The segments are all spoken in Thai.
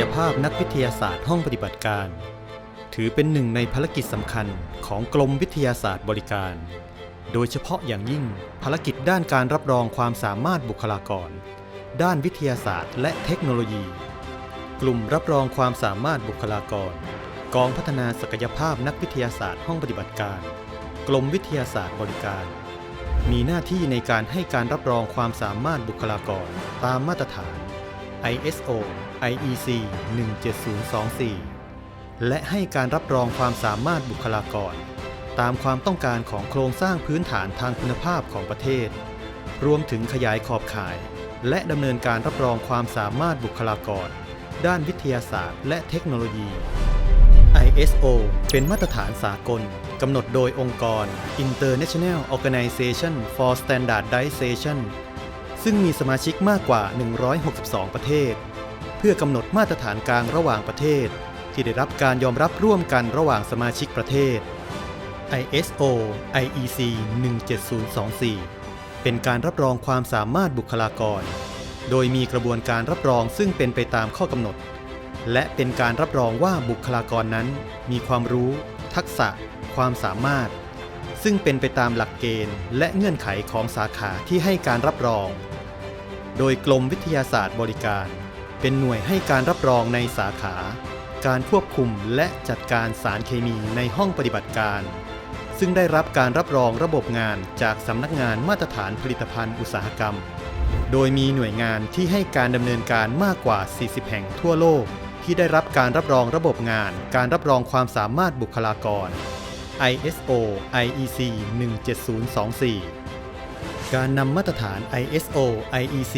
ยภาพนักวิทยาศาสตร์ห้องปฏิบัติการ ถือเป็นหนึ่งในภารกิจสำคัญของกรมวิทยาศาสตร์บริการ โดยเฉพาะอย่างยิ่งภารกิจด้านการรับรองความสามารถบุคลากร ด้านวิทยาศาสตร์ และเทคโนโลยี กลุ่มรับรองความสามารถบุคลากร กองพัฒนาศักยภาพนักวิทยาศาสตร์ห้องปฏิบัติการ กรมวิทยาศาสตร์บริการ มีหน้าที่ในการให้การรับรองความสามารถบุคลากรตามมาตรฐาน ISO IEC 17024 และให้การรับรองความสามารถบุคลากร ตามความต้องการของโครงสร้างพื้นฐานทางคุณภาพของประเทศ รวมถึงขยายขอบข่าย และดำเนินการรับรองความสามารถบุคลากร ด้านวิทยาศาสตร์ และเทคโนโลยี ISO เป็นมาตรฐานสากล กำหนดโดยองค์กร International Organization for Standardization ซึ่งมีสมาชิกมากกว่า 162 ประเทศ เพื่อกำหนดมาตรฐานกลางระหว่างประเทศ ที่ได้รับการยอมรับร่วมกันระหว่างสมาชิกประเทศ ISO IEC 17024 เป็นการรับรองความสามารถบุคลากร โดยมีกระบวนการรับรองซึ่งเป็นไปตามข้อกำหนด และเป็นการรับรองว่าบุคลากรนั้น มีความรู้ ทักษะ ความสามารถ ซึ่งเป็นไปตามหลักเกณฑ์ และเงื่อนไขของสาขาที่ให้การรับรอง โดยกรมวิทยาศาสตร์บริการ เป็นหน่วยให้การรับรองในสาขา การควบคุมและจัดการสารเคมีในห้องปฏิบัติการ ซึ่งได้รับการรับรองระบบงานจากสำนักงานมาตรฐานผลิตภัณฑ์อุตสาหกรรม โดยมีหน่วยงานที่ให้การดำเนินการมากกว่า 40 แห่งทั่วโลก ที่ได้รับการรับรองระบบงาน การรับรองความสามารถบุคลากร ISO IEC 17024 การนำมาตรฐาน ISO IEC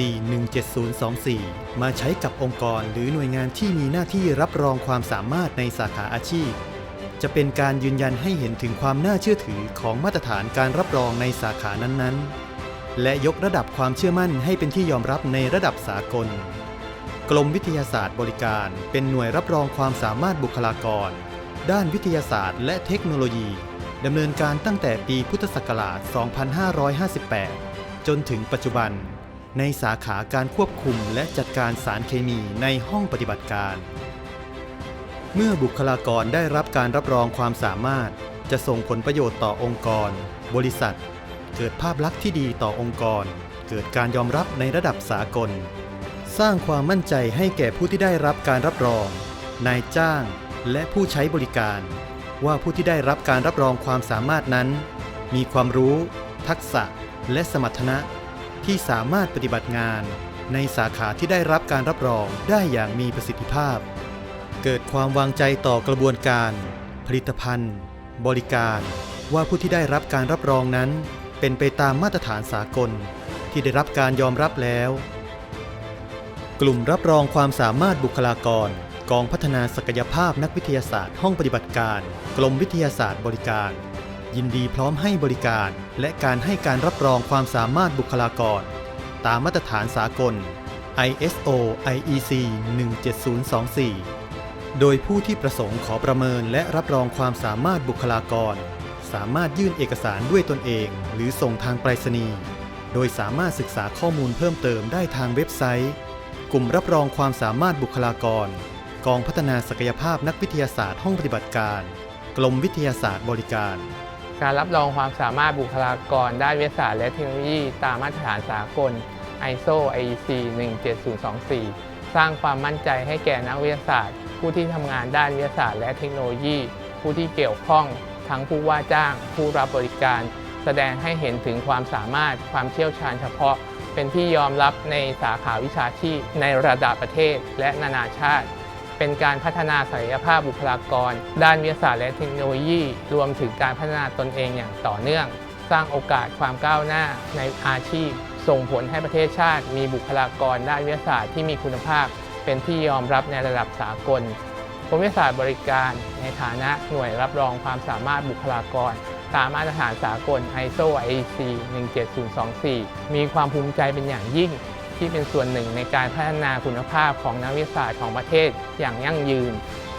17024 มาใช้กับองค์กรหรือหน่วยงานที่มีหน้าที่รับรองความสามารถในสาขาอาชีพ จะเป็นการยืนยันให้เห็นถึงความน่าเชื่อถือของมาตรฐานการรับรองในสาขานั้นๆ และยกระดับความเชื่อมั่นให้เป็นที่ยอมรับในระดับสากล กรมวิทยาศาสตร์บริการเป็นหน่วยรับรองความสามารถบุคลากร ด้านวิทยาศาสตร์ และเทคโนโลยี ดำเนินการตั้งแต่ปีพุทธศักราช 2558 จนถึงปัจจุบัน ในสาขาการควบคุมและจัดการสารเคมีในห้องปฏิบัติการ เมื่อบุคลากรได้รับการรับรองความสามารถ จะส่งผลประโยชน์ต่อองค์กร บริษัท เกิดภาพลักษณ์ที่ดีต่อองค์กร เกิดการยอมรับในระดับสากล สร้างความมั่นใจให้แก่ผู้ที่ได้รับการรับรอง นายจ้าง และผู้ใช้บริการ ว่าผู้ที่ได้รับการรับรองความสามารถนั้น มีความรู้ ทักษะ และสมรรถนะ ที่สามารถปฏิบัติงาน ในสาขาที่ได้รับการรับรองได้อย่างมีประสิทธิภาพ เกิดความวางใจต่อกระบวนการ ผลิตภัณฑ์ บริการ ว่าผู้ที่ได้รับการรับรองนั้น เป็นไปตามมาตรฐานสากล ที่ได้รับการยอมรับแล้ว กลุ่มรับรองความสามารถบุคลากร กองพัฒนาศักยภาพนักวิทยาศาสตร์ห้องปฏิบัติการ กรมวิทยาศาสตร์บริการ ยินดีพร้อมให้บริการ และการให้การรับรองความสามารถบุคลากร ตามมาตรฐานสากล ISO IEC 17024 โดยผู้ที่ประสงค์ขอประเมินและรับรองความสามารถบุคลากร สามารถยื่นเอกสารด้วยตนเอง หรือส่งทางไปรษณีย์ โดยสามารถศึกษาข้อมูลเพิ่มเติมได้ทางเว็บไซต์ กลุ่มรับรองความสามารถบุคลากร กองพัฒนาศักยภาพนักวิทยาศาสตร์ห้องปฏิบัติการ กรมวิทยาศาสตร์บริการ การรับรองความสามารถบุคลากรด้านวิทยาศาสตร์และเทคโนโลยีตามมาตรฐานสากล ISO IEC 17024 สร้างความมั่นใจให้แก่นักวิทยาศาสตร์ ผู้ที่ทำงานด้านวิทยาศาสตร์และเทคโนโลยี ผู้ที่เกี่ยวข้อง ทั้งผู้ว่าจ้าง ผู้รับบริการ แสดงให้เห็นถึงความสามารถความเชี่ยวชาญเฉพาะ เป็นที่ยอมรับในสาขาวิชาชีพในระดับประเทศและนานาชาติ เป็นการพัฒนาศักยภาพบุคลากร ด้านวิทยาศาสตร์และเทคโนโลยี รวมถึงการพัฒนาตนเองอย่างต่อเนื่อง สร้างโอกาสความก้าวหน้าในอาชีพ ส่งผลให้ประเทศชาติ มีบุคลากรด้านวิทยาศาสตร์ที่มีคุณภาพ เป็นที่ยอมรับในระดับสากลกรมวิทยาศาสตร์บริการในฐานะหน่วยรับรองความสามารถบุคลากร ตามมาตรฐานสากล ISO IEC 17024 มีความภูมิใจเป็นอย่างยิ่ง ที่เป็นส่วนหนึ่งในการพัฒนาคุณภาพของนักวิทยาศาสตร์ของประเทศอย่างยั่งยืน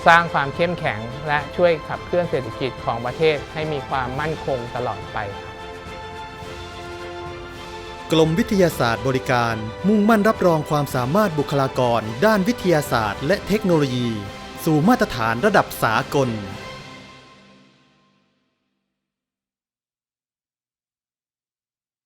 สร้างความเข้มแข็ง และช่วยขับเคลื่อนเศรษฐกิจของประเทศให้มีความมั่นคงตลอดไป กรมวิทยาศาสตร์บริการ มุ่งมั่นรับรองความสามารถบุคลากร ด้านวิทยาศาสตร์ และเทคโนโลยี สู่มาตรฐานระดับสากล